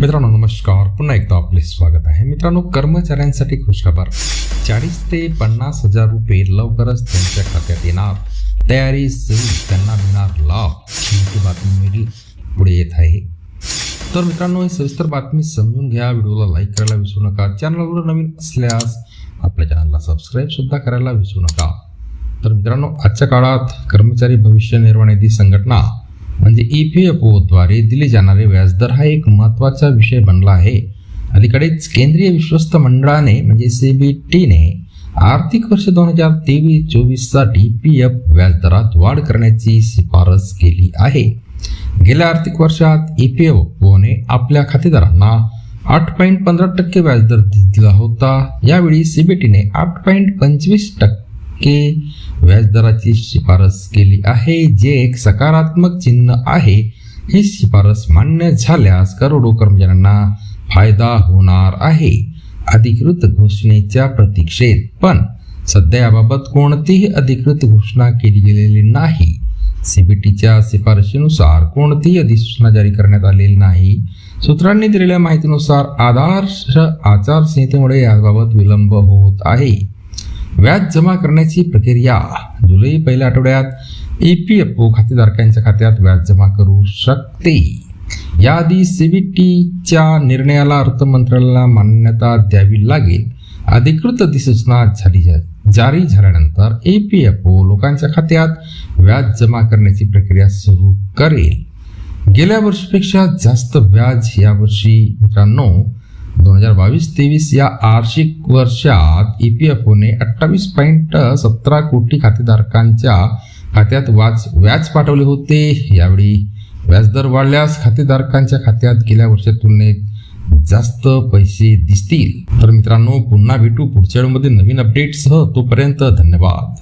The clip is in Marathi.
मित्रांनो नमस्कार. पुन्हा एकदा आपले स्वागत आहे. मित्रांनो कर्मचाऱ्यांसाठी खुशखबर. चाळीस ते पन्नास हजार रुपये लवकरच त्यांच्या खात्यात येणार. तयारी सुरू. त्यांना मिळणार लाभ. ही बातमी मिळली. पुढे येत आहे. तर मित्रांनो ही सविस्तर बातमी समजून घ्या. व्हिडिओला लाईक करायला विसरू नका. चॅनलवर नवीन असल्यास आपल्या चॅनलला सबस्क्राईब सुद्धा करायला विसरू नका. तर मित्रांनो आजच्या काळात कर्मचारी भविष्य निर्वाह निधी संघटना म्हणजे ई पी एफ ओद्वारे दिले जाणारे व्याजदर हा एक महत्त्वाचा विषय बनला आहे. अलीकडेच केंद्रीय विश्वस्त मंडळाने म्हणजे सी बी टीने आर्थिक वर्ष दोन हजार तेवीस चोवीससाठी पी एफ व्याजदरात वाढ करण्याची शिफारस केली आहे. गेल्या आर्थिक वर्षात ई पी एफ ओने आपल्या खातेदारांना आठ पॉईंट पंधरा टक्के व्याजदर दिला होता. यावेळी सीबीटीने आठ पॉईंट पंचवीस टक्के व्याजदराची शिफारस केली आहे जे एक सकारात्मक चिन्ह आहे. ही शिफारस मान्य झाल्यास करोडो कर्मचाऱ्यांना फायदा होणार आहे. अधिकृत घोषणेच्या प्रतीक्षेत पण सध्या याबाबत कोणतीही अधिकृत घोषणा केली गेलेली नाही. सीबीटीच्या शिफारशीनुसार कोणतीही अधिसूचना जारी करण्यात आलेली नाही. सूत्रांनी दिलेल्या माहितीनुसार आदर्श आचारसंहितेमुळे याबाबत विलंब होत आहे. व्याज जमा करण्याची प्रक्रिया. जुलै पहिल्या आठवड्यात ई पी एफ ओ खातेधारकांच्या खात्यात व्याज जमा करू शकते. याआधी सीबीटीच्या निर्णयाला अर्थमंत्रालयाला मान्यता द्यावी लागेल. अधिकृत अधिसूचना झाली जा- जारी झाल्यानंतर ए पी एफ ओ लोकांच्या खात्यात व्याज जमा करण्याची प्रक्रिया सुरू करेल. गेल्या वर्षीपेक्षा जास्त व्याज यावर्षी मित्रांनो दोन हजार बावीस तेवीस या आर्थिक वर्षात ई पी एफ ओने अठ्ठावीस पॉईंट सतरा कोटी खातेधारकांच्या खात्यात वाच व्याज पाठवले होते. यावेळी व्याजदर वाढल्यास खातेधारकांच्या खात्यात गेल्या वर्षाच्या तुलनेत जास्त पैसे दिसतील. तर मित्रांनो पुन्हा भेटू पुढच्या वेळेमध्ये नवीन अपडेटसह तोपर्यंत धन्यवाद.